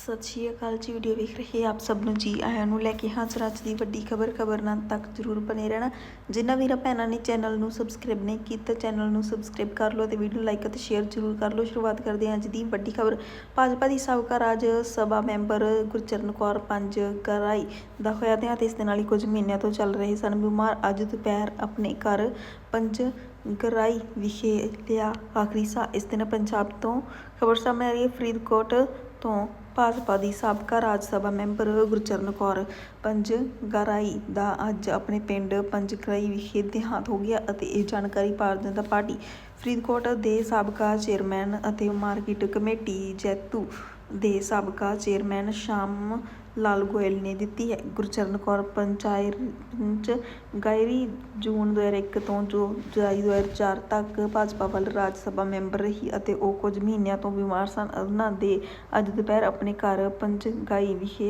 ਸਤਿ ਸ਼੍ਰੀ ਅਕਾਲ ਜੀ ਵੀਡੀਓ ਵੇਖ ਰਹੇ ਆਪ ਸਭ ਨੂੰ ਜੀ, ਆਇਆਂ ਨੂੰ ਲੈ ਕੇ ਹਾਜ਼ਰ ਅੱਜ ਦੀ ਵੱਡੀ ਖਬਰ ਖਬਰ ਨਾਲ ਤੱਕ ਜਰੂਰ ਬਨੇ ਰਹਿਣਾ। ਜਿਨ੍ਹਾਂ ਵੀਰਾਂ ਭੈਣਾਂ ਨੇ ਚੈਨਲ ਨੂੰ ਸਬਸਕ੍ਰਾਈਬ ਨਹੀਂ ਕੀਤਾ ਚੈਨਲ ਨੂੰ ਸਬਸਕ੍ਰਾਈਬ ਕਰ ਲਓ ਤੇ ਵੀਡੀਓ ਲਾਈਕ ਅਤੇ ਸ਼ੇਅਰ ਜਰੂਰ ਕਰ ਲਓ। ਸ਼ੁਰੂਆਤ ਕਰਦੇ ਹਾਂ ਅੱਜ ਦੀ ਵੱਡੀ ਖਬਰ। ਭਾਜਪਾ ਦੀ ਸਾਬਕਾ ਰਾਜ ਸਭਾ ਮੈਂਬਰ ਗੁਰਚਰਨ ਕੌਰ ਪੰਜ ਗਰਾਈ ਦਾ ਹੋਇਆ ਦੇਹਾਂਤ, ਇਸ ਦੇ ਨਾਲ ਹੀ ਕੁਝ ਮਹੀਨਿਆਂ ਤੋਂ ਚੱਲ ਰਹੇ ਸਨ ਬਿਮਾਰ। ਅੱਜ ਦੁਪਹਿਰ ਆਪਣੇ ਘਰ ਪੰਜ ਗਰਾਈ ਵਿਖੇ ਲਿਆ ਆਖਰੀ ਸਾਹ। ਇਸ ਦਿਨ ਪੰਜਾਬ ਤੋਂ ਖਬਰ ਸਾਹਮਣੇ ਆ ਰਹੀ ਹੈ ਫਰੀਦਕੋਟ ਤੋਂ ਭਾਜਪਾ ਦੀ ਸਾਬਕਾ ਰਾਜ ਸਭਾ ਮੈਂਬਰ ਗੁਰਚਰਨ ਕੌਰ। ਪੰਜ ਗਰਾਈ ਦਾ ਅੱਜ ਆਪਣੇ ਪਿੰਡ ਪੰਜਗਰਾਈ ਵਿਖੇ ਦੇਹਾਂਤ ਹੋ ਗਿਆ ਅਤੇ ਇਹ ਜਾਣਕਾਰੀ ਭਾਰਤੀ ਜਨਤਾ ਪਾਰਟੀ ਫਰੀਦਕੋਟ ਦੇ ਸਾਬਕਾ ਚੇਅਰਮੈਨ ਅਤੇ ਮਾਰਕੀਟ ਕਮੇਟੀ ਜੈਤੂ ਦੇ ਸਾਬਕਾ ਚੇਅਰਮੈਨ ਸ਼ਾਮ ਲਾਲ ਗੋਇਲ ਨੇ ਦਿੱਤੀ ਹੈ। ਗੁਰਚਰਨ ਕੌਰ ਪੰਚਾਇਤ ਗਾਇਰੀ ਜੂਨ 2001 ਤੋਂ ਜੋ ਜੁਲਾਈ 2004 ਤੱਕ ਭਾਜਪਾ ਵੱਲ ਰਾਜ ਸਭਾ ਮੈਂਬਰ ਰਹੀ ਅਤੇ ਉਹ ਕੁਝ ਮਹੀਨਿਆਂ ਤੋਂ ਬਿਮਾਰ ਸਨ। ਉਹਨਾਂ ਦੇ ਅੱਜ ਦੁਪਹਿਰ ਆਪਣੇ ਘਰ ਪੰਚਗਾਈ ਵਿਖੇ